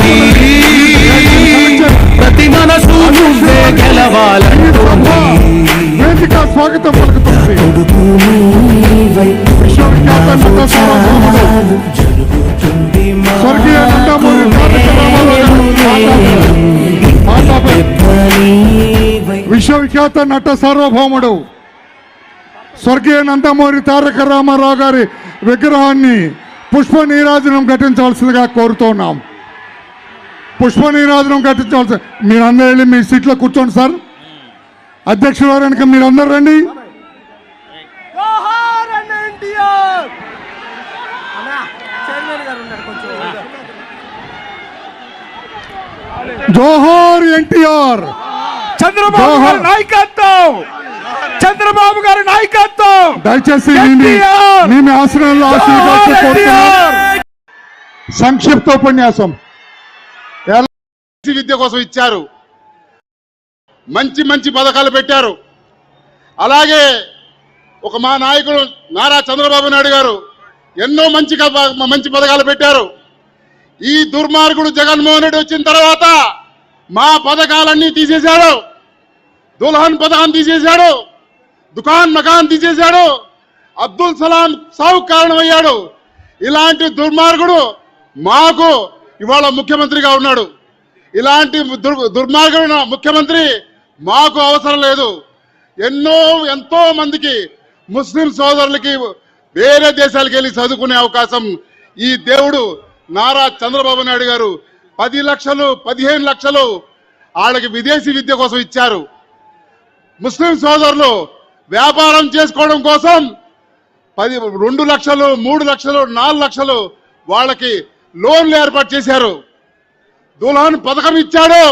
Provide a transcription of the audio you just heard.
గెలవాలంటుంది ప్రతి మనసు నువ్వే గెలవాలంటుంది విశ్వవిఖ్యాత నట సార్వభౌముడు స్వర్గీయ నందమూరి తారక రామారావు గారి విగ్రహాన్ని పుష్ప నీరాజనం ఘటించవలసిందిగా కోరుతున్నాం పుష్ప నీరాజనం ఘటించవలసి మీరందరూ వెళ్ళి మీ సీట్లో కూర్చోండి సార్. అధ్యక్షుల వారు వెనక మీరందరూ రండి. జోహార్ ఎన్టీఆర్! చంద్రబాబు గారి. నాయకత్వం! చంద్రబాబు గారి నాయకత్వం! దయచేసి కోరుతున్నాం సంక్షిప్త ఉపన్యాసం విద్య కోసం ఇచ్చారు. మంచి మంచి పథకాలు పెట్టారు. అలాగే ఒక మా నాయకుడు నారా చంద్రబాబు నాయుడు గారు ఎన్నో మంచి మంచి పథకాలు పెట్టారు. ఈ దుర్మార్గుడు జగన్మోహన్ రెడ్డి వచ్చిన తర్వాత మా పథకాలన్నీ తీసేశాడు. దుల్హన్ పథకం తీసేశాడు. దుకాన్ మకాన్ తీసేశాడు. అబ్దుల్ సలాం సావు కారణమయ్యాడు. ఇలాంటి దుర్మార్గుడు మాకు ఇవాళ ముఖ్యమంత్రిగా ఉన్నాడు. ఇలాంటి దుర్ ముఖ్యమంత్రి మాకు అవసరం లేదు. ఎన్నో ఎంతో మందికి ముస్లిం సోదరులకి వేరే దేశాలకు వెళ్ళి చదువుకునే అవకాశం ఈ దేవుడు నారా చంద్రబాబు నాయుడు గారు పది లక్షలు పదిహేను లక్షలు వాళ్ళకి విదేశీ విద్య కోసం ఇచ్చారు. ముస్లిం సోదరులు వ్యాపారం చేసుకోవడం కోసం పది రెండు లక్షలు మూడు లక్షలు నాలుగు లక్షలు వాళ్ళకి లోన్లు ఏర్పాటు చేశారు. దుల్హన్ పథకం ఇచ్చాడు